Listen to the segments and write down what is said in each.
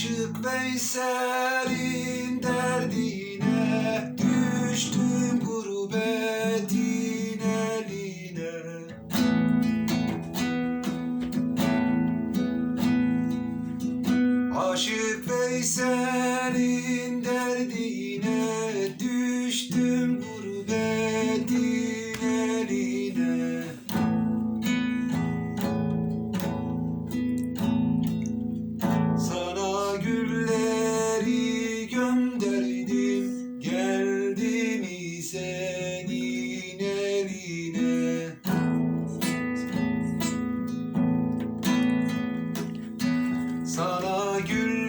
Aşık Veysel'in derdine Düştüm gurbetin eline. Aşık Veysel'in derdine gül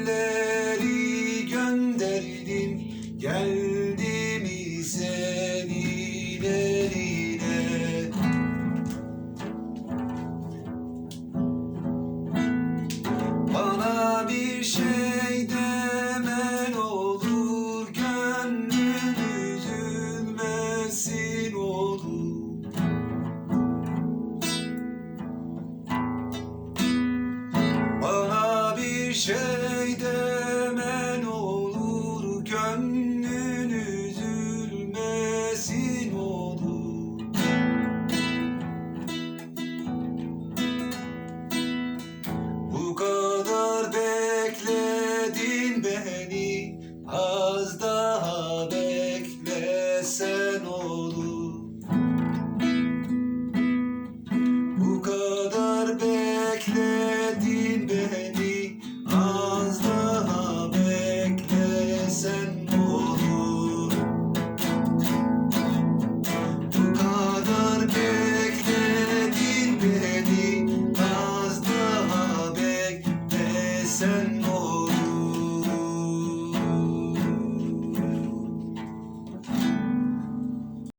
Krishna.